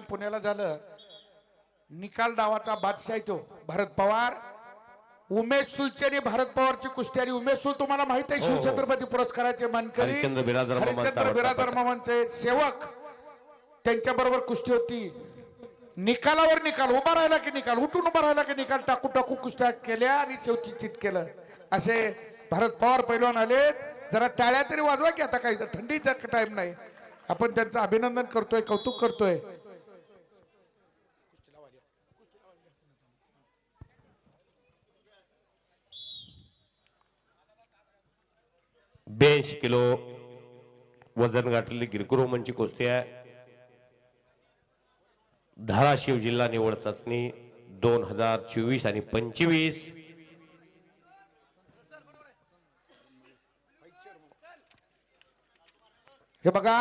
पुण्याला झालं. निकाल डावाचा बादशाह तो भरत पवार. उमेश सुलचे आणि भरत पवारची कुस्ती आणि उमेश सुल तुम्हाला माहीत आहे हो. शिवछत्रपती पुरस्काराचे मानकरी. हरिश्चंद्र बिरादर. मामांचे सेवक. त्यांच्या बरोबर कुस्ती होती. निकालावर निकाल उभा राहिला की निकाल उठून उभा राहिला की निकाल टाकू टाकू कुस्त्या केल्या आणि शेवटी चित केलं. असे भरत पवार पैलवान आले जरा टाळ्या तरी वाजवा की आता काही थंडीचा टाइम नाही. आपण त्यांचं अभिनंदन करतोय कौतुक करतोय. ब्याऐंशी किलो वजन गाठलेली गिरकुरोमनची कुस्ती आहे. धाराशिव जिल्हा निवड चाचणी दोन हजार चोवीस आणि पंचवीस. हे बघा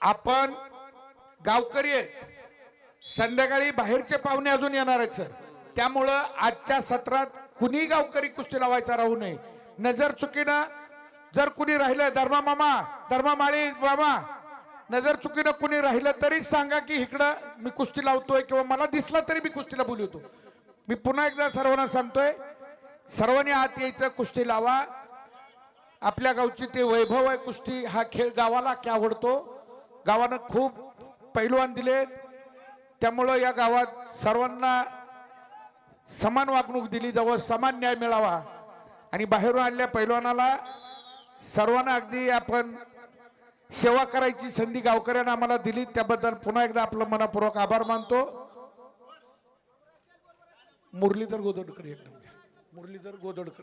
आपण गावकरी आहेत. संध्याकाळी बाहेरचे पाहुणे अजून येणार आहेत सर. त्यामुळं आजच्या सत्रात कुणी गावकरी कुस्ती लावायचा राहू नये. नजर चुकीनं जर कुणी राहिलं धर्मा मामा धर्मा माळी मामा नजर चुकीनं कुणी राहिलं तरी सांगा की इकडं मी कुस्ती लावतोय किंवा मला दिसला तरी मी कुस्तीला बोलवतो. मी पुन्हा एकदा सर्वांना सांगतोय सर्वांनी आत यायचं कुस्ती लावा. आपल्या गावची ते वैभव आहे कुस्ती हा खेळ गावाला की आवडतो? गावानं खूप पैलवान दिले. त्यामुळं या गावात सर्वांना समान वागणूक दिली जवळ समान न्याय मिळावा. आणि बाहेरून आणल्या पैलवानाला सर्वांना अगदी आपण सेवा करायची संधी गावकऱ्यांना आम्हाला दिली. त्याबद्दल पुन्हा एकदा आपलं मनापूर्वक आभार मानतो. मुरलीधर गोदडकर एकदम मुरलीधर गोदडकर.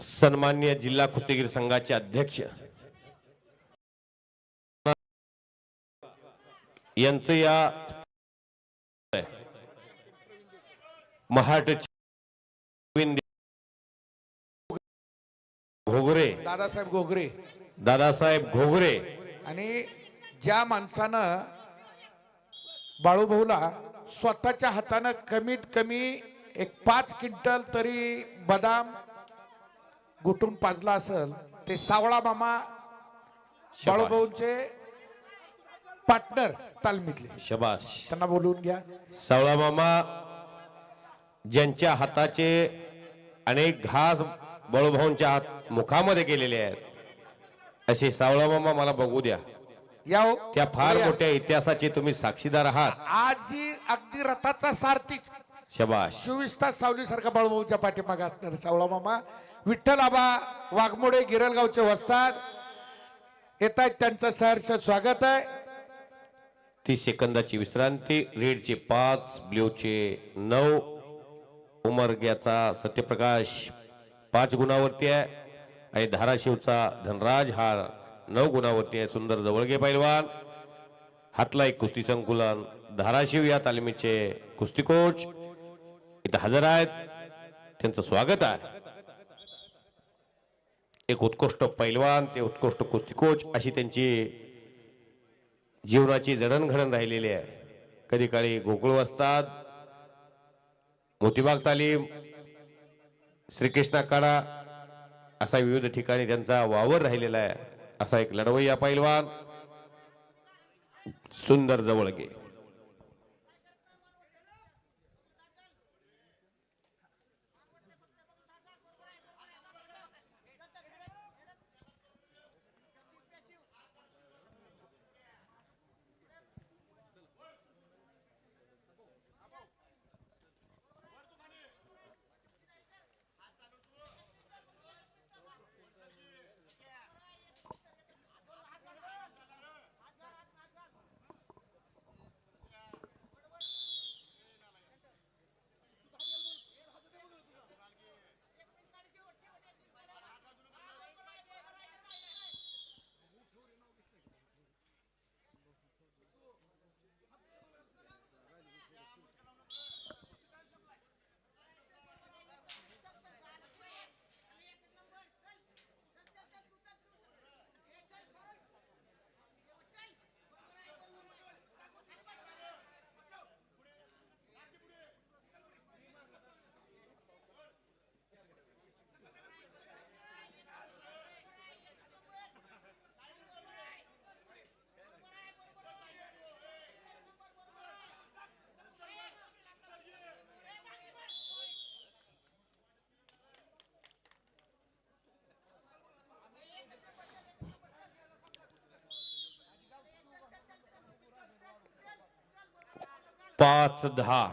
सन्मान्य जिल्हा कुस्तीगीर संघाचे अध्यक्ष यांचं या महाट घोगरे. दादासाहेब घोगरे. दादासाहेब घोगरे. आणि ज्या माणसानं बाळूभाऊला स्वतःच्या हातानं कमीत कमी एक पाच क्विंटल तरी बदाम घुटून पाजला असेल ते सावळा मामा बाळूभाऊंचे पार्टनर तालमीतले. शबाश त्यांना बोलवून घ्या. सावळा मामा ज्यांच्या हाताचे अनेक घास बळूभाऊंच्या हात मुखामध्ये गेलेले आहेत असे सावळा मामा मला बघू द्या. या हो. त्या फार या. मोठ्या इतिहासाचे तुम्ही साक्षीदार आहात. आज ही अगदी रथाचा सारथीच शबाश चोवीस तास सावली सारखा बाळूभाऊच्या पाठीमागे असणार सावळा मामा. विठ्ठल आबा वाघमोडे गिरलगावचे वस्ताद. येत आहेत त्यांचं सहर्ष स्वागत आहे. तीस सेकंदाची विश्रांती रेडचे पाच ब्ल्यूचे नऊ. उमरग्याचा सत्यप्रकाश पाच गुणावरती आहे. आणि धाराशिवचा धनराज हा नऊ गुणावरती आहे. सुंदर जवळगे पैलवान. हातला एक कुस्ती संकुलन धाराशिव या तालमीचे कुस्ती कोच. इथं हजर आहेत. त्यांचं स्वागत आहे. एक उत्कृष्ट पैलवान ते उत्कृष्ट कुस्तीकोच अशी त्यांची जीवनाची जडणघडण राहिलेली आहे. कधी काळी गोकुळ वाजतात मोतीबाग तालीम श्रीकृष्ण काडा असा विविध ठिकाणी त्यांचा वावर राहिलेला आहे. असा एक लढवय्या पैलवान सुंदर जवळगे. पाच दहा.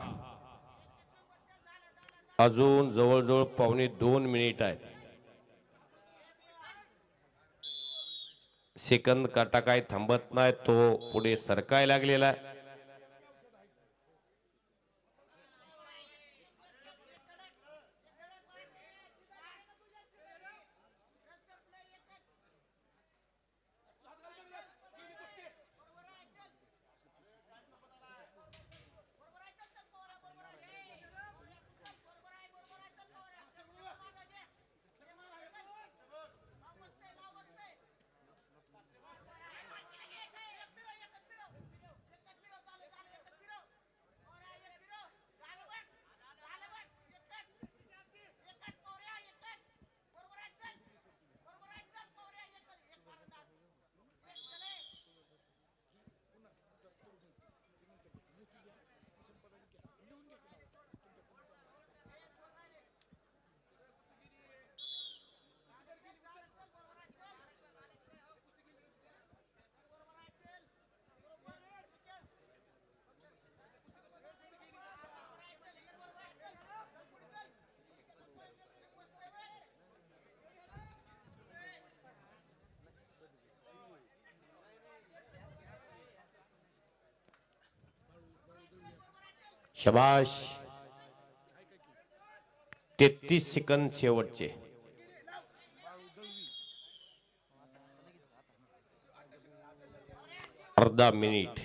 अजून जवळजवळ पावणे दोन मिनिट आहेत. सेकंद काटा काय थांबत नाही तो पुढे सरकाय लागलेला आहे. शबाश. तेहतीस सेकंद शेवटचे. अर्धा मिनिट.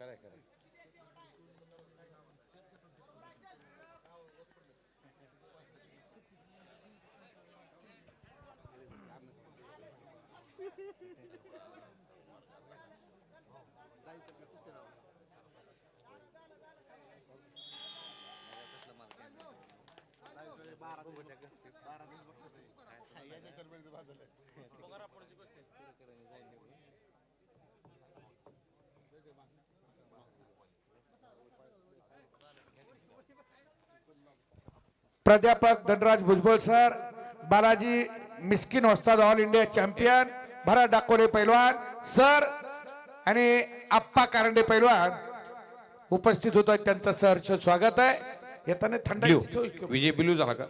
correct, correct. प्राध्यापक धनराज भुजबळ सर बालाजी मिस्किन वस्ताद all India champion Bharat Dakore पैलवान सर आणि आप्पा कारंडे पैलवान उपस्थित होत आहेत त्यांचं सहर्ष स्वागत आहे. येताना थंड विजय ब्ल्यू झाला का?